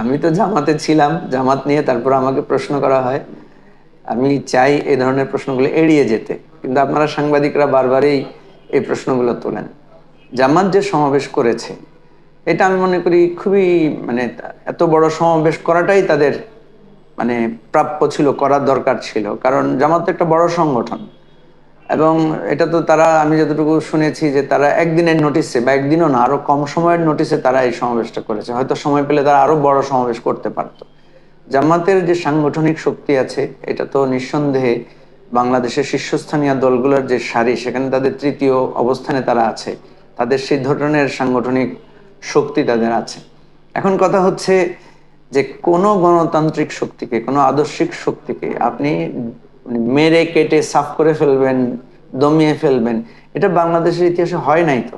আমি তো জামাতে ছিলাম, জামাত নিয়ে তারপর আমাকে প্রশ্ন করা হয়। আমি চাই এই ধরনের প্রশ্নগুলো এড়িয়ে যেতে, কিন্তু আপনারা সাংবাদিকরা বারবারই এই প্রশ্নগুলো তোলেন। জামাত যে সমাবেশ করেছে, এটা আমি মনে করি খুবই মানে এত বড় সমাবেশ করাটাই তাদের মানে প্রাপ্য ছিল, করার দরকার ছিল। কারণ জামাত একটা বড় সংগঠন। এবং এটা তো তারা, আমি যতটুকু শুনেছি যে তারা একদিনের নোটিসে বা একদিনও না, আরও কম সময়ের নোটিসে তারা এই সমাবেশটা করেছে। হয়তো সময় পেলে তারা আরও বড় সমাবেশ করতে পারত। জামাতের যে সাংগঠনিক শক্তি আছে, এটা তো নিঃসন্দেহে বাংলাদেশের শীর্ষস্থানীয় দলগুলোর যে সারি, সেখানে তাদের তৃতীয় অবস্থানে তারা আছে। তাদের সেই ধরনের সাংগঠনিক শক্তি তাদের আছে। এখন কথা হচ্ছে যে কোনো গণতান্ত্রিক শক্তিকে, কোনো আদর্শিক শক্তিকে আপনি মানে মেরে কেটে সাফ করে ফেলবেন দমিয়ে ফেলবেন। এটা বাংলাদেশের ইতিহাসে হয় নাই তো।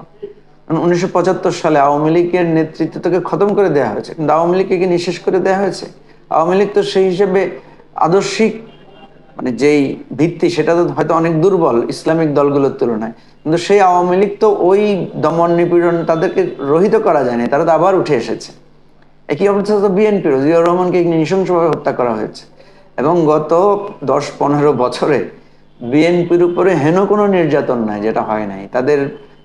উনিশশো পঁচাত্তর সালে আওয়ামী লীগের নেতৃত্ব থেকে খতম করে দেওয়া হয়েছে। কিন্তু আওয়ামী লীগকে কি নিঃশেষ করে দেওয়া হয়েছে? আওয়ামী লীগ তো সেই হিসেবে আদর্শিক মানে যেই ভিত্তি, সেটা তো হয়তো অনেক দুর্বল ইসলামিক দলগুলোর তুলনায়। কিন্তু সেই আওয়ামী লীগ তো ওই দমন নিপীড়ন তাদেরকে রহিত করা যায়নি তারা তো আবার উঠে এসেছে। একই অবস্থা তো বিএনপির রহমানকে নৃশংসভাবে হত্যা করা হয়েছে। এবং গত দশ পনেরো বছরে বিএনপির উপরে হেন কোনো নির্যাতন নাই, যেটা হয় নাই। তাদের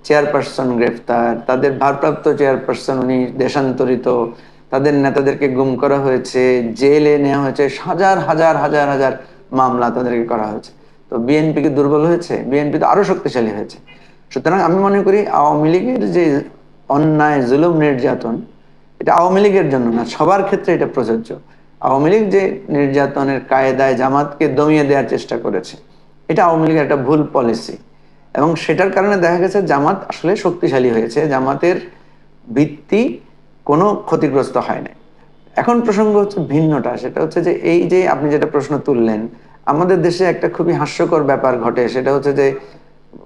চেয়ারপারসন গ্রেফতার, তাদের ভারপ্রাপ্ত চেয়ারপারসন উনি দেশান্তরিত, তাদের নেতাদেরকে গুম করা হয়েছে, জেলে নেওয়া হয়েছে, হাজার হাজার হাজার হাজার মামলা তাদেরকে করা হয়েছে। তো বিএনপি কি দুর্বল হয়েছে? বিএনপি তো আরও শক্তিশালী হয়েছে। সুতরাং আমি মনে করি আওয়ামী লীগের যে অন্যায়, জুলুম, নির্যাতন, এটা আওয়ামী লীগের জন্য না, সবার ক্ষেত্রে এটা প্রযোজ্য। আওয়ামী লীগ যে নির্যাতনের কায়দায় জামাতকে দমিয়ে দেওয়ার চেষ্টা করেছে এটা আওয়ামী লীগের একটা ভুল পলিসি এবং সেটার কারণে দেখা গেছে জামাত আসলে শক্তিশালী হয়েছে, জামাতের ভিত্তি কোনো ক্ষতিগ্রস্ত হয় নাই। এখন প্রসঙ্গ হচ্ছে ভিন্নটা, সেটা হচ্ছে যে এই যে আপনি যেটা প্রশ্ন তুললেন, আমাদের দেশে একটা খুবই হাস্যকর ব্যাপার ঘটে, সেটা হচ্ছে যে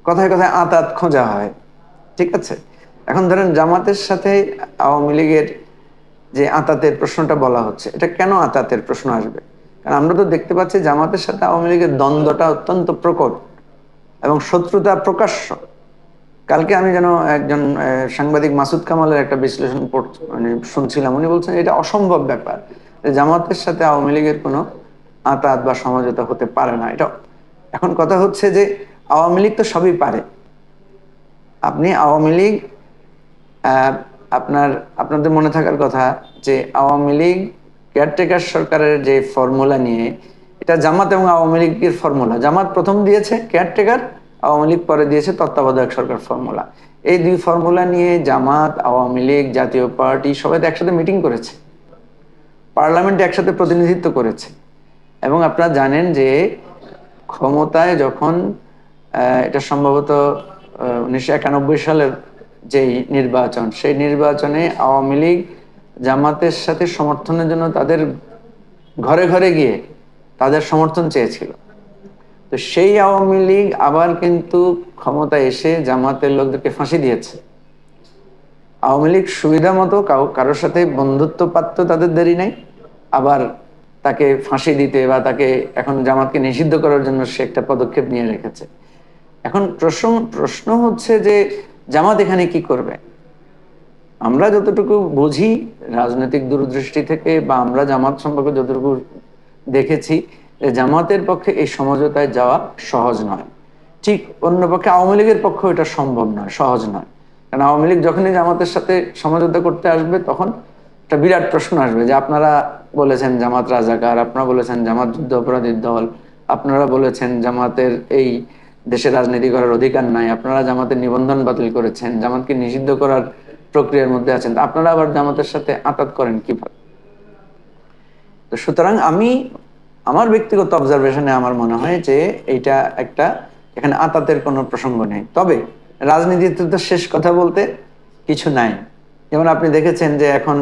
কথায় কথায় আতাত খোঁজা হয়, ঠিক আছে? এখন ধরেন জামাতের সাথে আওয়ামী লীগের যে আতাতের প্রশ্নটা বলা হচ্ছে, এটা কেন আতাতের প্রশ্ন আসবে? কারণ আমরা তো দেখতে পাচ্ছি জামাতের সাথে আওয়ামী লীগের দ্বন্দ্বটা অত্যন্ত প্রকট এবং শত্রুতা প্রকাশ্য। কালকে আমি যেন একজন সাংবাদিক মাসুদ কামালের একটা বিশ্লেষণ মানে শুনছিলাম, উনি বলছেন, এটা অসম্ভব ব্যাপার জামাতের সাথে আওয়ামী লীগের কোনো আতাত বা সমঝোতা হতে পারে না। এটা, এখন কথা হচ্ছে যে আওয়ামী লীগ তো সবই পারে। আপনি আওয়ামী লীগ আপনার, আপনাদের মনে থাকার কথা যে আওয়ামী লীগ কেয়ারটেকার সরকারের যে ফর্মুলা নিয়ে, এটা জামাত এবং আওয়ামী লীগের ফর্মুলা জামাত প্রথম দিয়েছে কেয়ারটেকার আওয়ামী লীগ পরে দিয়েছে তত্ত্বাবধায়ক সরকার ফর্মুলা এই দুই ফর্মুলা নিয়ে জামাত, আওয়ামী লীগ, জাতীয় পার্টি সবাই তো একসাথে মিটিং করেছে। পার্লামেন্টে একসাথে প্রতিনিধিত্ব করেছে। এবং আপনারা জানেন যে ক্ষমতায় যখন এটা সম্ভবত উনিশশো একানব্বই সালের যেই নির্বাচন, সেই নির্বাচনে আওয়ামী লীগ জামাতের সাথে সমর্থনের জন্য তাদের ঘরে ঘরে গিয়ে তাদের সমর্থন চেয়েছিল। তো সেই আওয়ামী লীগ আবার কিন্তু ক্ষমতা এসে জামাতের লোকদেরকে ফাঁসি দিয়েছে। আওয়ামী লীগ সুবিধা মতো কারোর সাথে বন্ধুত্ব পাত্র তাদের দেরি নেই। আবার তাকে ফাঁসি দিতে বা তাকে এখন জামাতকে নিষিদ্ধ করার জন্য সে একটা পদক্ষেপ নিয়ে রেখেছে। এখন প্রশ্ন প্রশ্ন হচ্ছে যে জামাত এখানে কি করবে? আমরা যতটুকু বুঝি রাজনৈতিক দূরদৃষ্টি থেকে বা আমরা জামাত সম্পর্কে যতটুকু দেখেছি জামাতের পক্ষে এই সমঝোতায় যাওয়া সহজ নয়। ঠিক অন্য পক্ষে আওয়ামী লীগের পক্ষে এটা সম্ভব নয়, সহজ নয়। কারণ আওয়ামী লীগ যখনই জামাতের সাথে সমঝোতা করতে আসবে, তখন একটা বিরাট প্রশ্ন আসবে যে, আপনারা বলেছেন জামাত রাজাকার, আপনারা বলেছেন জামাত যুদ্ধ অপরাধীর দল, আপনারা বলেছেন জামাতের এই দেশে রাজনীতি করার অধিকার নাই, আপনারা জামাতের নিবন্ধন বাতিল করেছেন, জামাতকে নিষিদ্ধ করার প্রক্রিয়ার মধ্যে আছেন। আপনারা আবার জামাতের সাথে আতাত করেন কীভাবে? তো সুতরাং আমি আমার ব্যক্তিগত অবজারভেশনে আমার মনে হয় যে এইটা একটা এখানে আতাতের কোনো প্রসঙ্গ নেই। তবে রাজনীতিতে তো শেষ কথা বলতে কিছু নাই। যেমন আপনি দেখেছেন যে এখন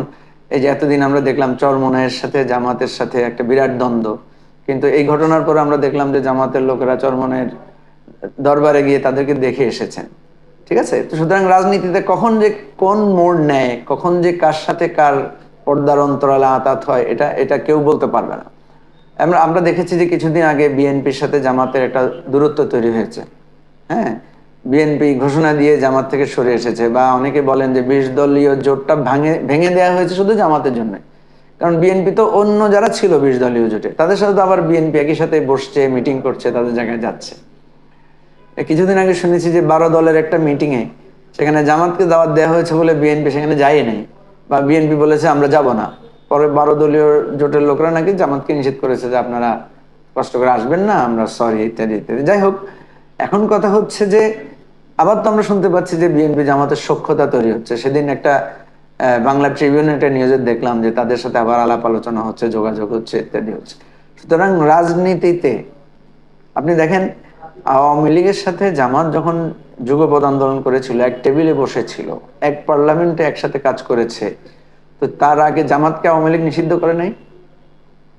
এই যে এতদিন আমরা দেখলাম চরমনের সাথে জামাতের সাথে একটা বিরাট দ্বন্দ্ব। কিন্তু এই ঘটনার পর আমরা দেখলাম যে জামাতের লোকেরা চরমনের দরবারে গিয়ে তাদেরকে দেখে এসেছেন। ঠিক আছে? তো সুতরাং রাজনীতিতে কখন যে কোন মোড় নেয়, কখন যে কার সাথে কার পর্দার অন্তরালে আতাত হয়, এটা এটা কেউ বলতে পারবে না। আমরা আমরা দেখেছি যে কিছুদিন আগে বিএনপির সাথে জামাতের একটা দূরত্ব তৈরি হয়েছে। হ্যাঁ? বিএনপি ঘোষণা দিয়ে জামাত থেকে সরে এসেছে বা অনেকে বলেন যে বিশ দলীয় জোটটা ভাঙে, ভেঙে দেওয়া হয়েছে শুধু জামাতের জন্য। কারণ বিএনপি তো অন্য যারা ছিল বিশ দলীয় জোটে, তাদের সাথে তো আবার বিএনপি একই সাথে বসছে, মিটিং করছে, তাদের জায়গায় যাচ্ছে। কিছুদিন আগে শুনেছি যে বারো দলের একটা মিটিংয়ে সেখানে জামাতকে দাওয়াত দেওয়া হয়েছে বলে বিএনপি সেখানে যায় নাই বা বিএনপি বলেছে আমরা যাব না। পরে বারো দলীয় জোটের লোকরা নাকি জামাতকে নিষেধ করেছে যে আপনারা কষ্ট করে আসবেন না, আমরা সরি ইত্যাদি ইত্যাদি। যাই হোক, এখন কথা হচ্ছে যে আবার তো আমরা শুনতে পাচ্ছি যে বিএনপি জামাতের সক্ষতা তৈরি হচ্ছে। সেদিন একটা বাংলা ট্রিবিউনে একটা নিউজে দেখলাম যে তাদের সাথে আবার আলাপ আলোচনা হচ্ছে, যোগাযোগ হচ্ছে, ইত্যাদি হচ্ছে। সুতরাং রাজনীতিতে আপনি দেখেন আওয়ামী লীগের সাথে জামাত যখন যুগপৎ আন্দোলন করেছিল, এক টেবিলে বসেছিল, এক পার্লামেন্টে একসাথে কাজ করেছে, তো তার আগে জামাতকে আওয়ামী লীগ নিষিদ্ধ করে নাই?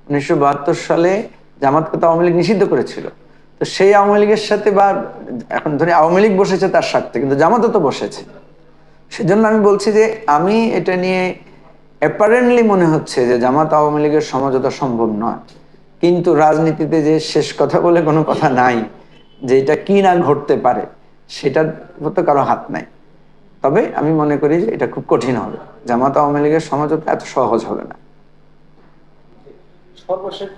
উনিশশো বাহাত্তর সালে জামাতকে তো আওয়ামী লীগ নিষিদ্ধ করেছিল। তো সেই আওয়ামী লীগের সাথে বা এখন ধরে আওয়ামী লীগ বসেছে তার স্বার্থে, কিন্তু জামাতও তো বসেছে। সেজন্য আমি বলছি যে আমি এটা নিয়ে অ্যাপারেন্টলি মনে হচ্ছে যে জামাত আওয়ামী লীগের সমঝোতা সম্ভব নয়। কিন্তু রাজনীতিতে যে শেষ কথা বলে কোনো কথা নাই। যে এটা কি না ঘটতে পারে, সেটার তো কারও হাত নাই। তবে আমি মনে করি যে এটা খুব কঠিন হবে। জামাত আওয়ামী লীগের সমঝোতা এত সহজ হবে না। সর্বশেষ